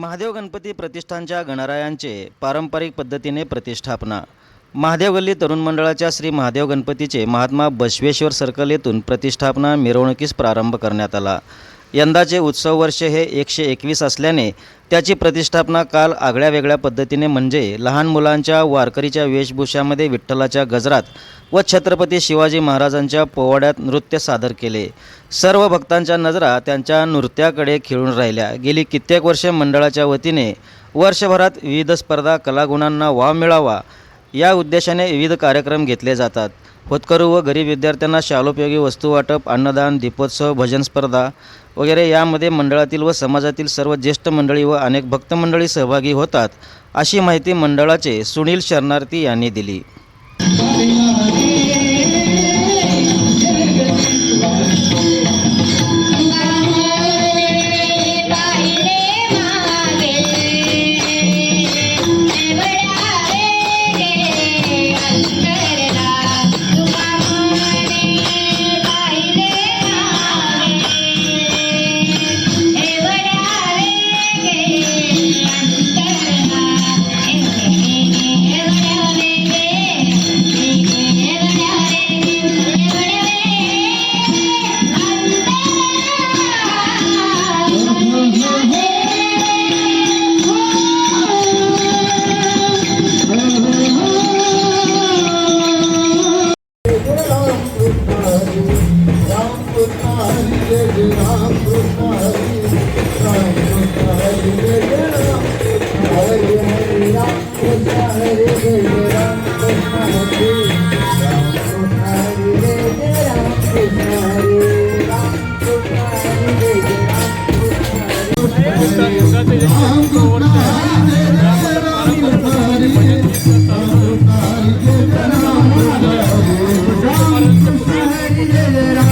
महादेव गणपती प्रतिष्ठानच्या गणरायांचे पारंपरिक पद्धतीने प्रतिष्ठापना. महादेव गल्ली तरुण मंडळाच्या श्री महादेव गणपतीचे महात्मा बसवेश्वर सर्कल येथून प्रतिष्ठापना मिरवणुकीस प्रारंभ करण्यात आला. यंदाचे उत्सव वर्ष हे एकशे एकवीस असल्याने त्याची प्रतिष्ठापना काल आगळ्या वेगळ्या पद्धतीने म्हणजे लहान मुलांच्या वारकरीच्या वेशभूषामध्ये विठ्ठलाच्या गजरात व छत्रपती शिवाजी महाराजांच्या पोवाड्यात नृत्य सादर केले. सर्व भक्तांच्या नजरा त्यांच्या नृत्याकडे खिळून राहिल्या. गेली कित्येक वर्षे मंडळाच्या वतीने वर्षभरात विविध स्पर्धा कलागुणांना वाव मिळावा या उद्देशाने विविध कार्यक्रम घेतले जातात. होतकरू व गरीब विद्यार्थ्यांना शालोपयोगी वस्तू वाटप अन्नदान दीपोत्सव भजन स्पर्धा वगैरे यामध्ये मंडळातील व समाजातील सर्व ज्येष्ठ मंडळी व अनेक भक्त मंडळी सहभागी होतात अशी माहिती मंडळाचे सुनील शरणार्थी यांनी दिली. eller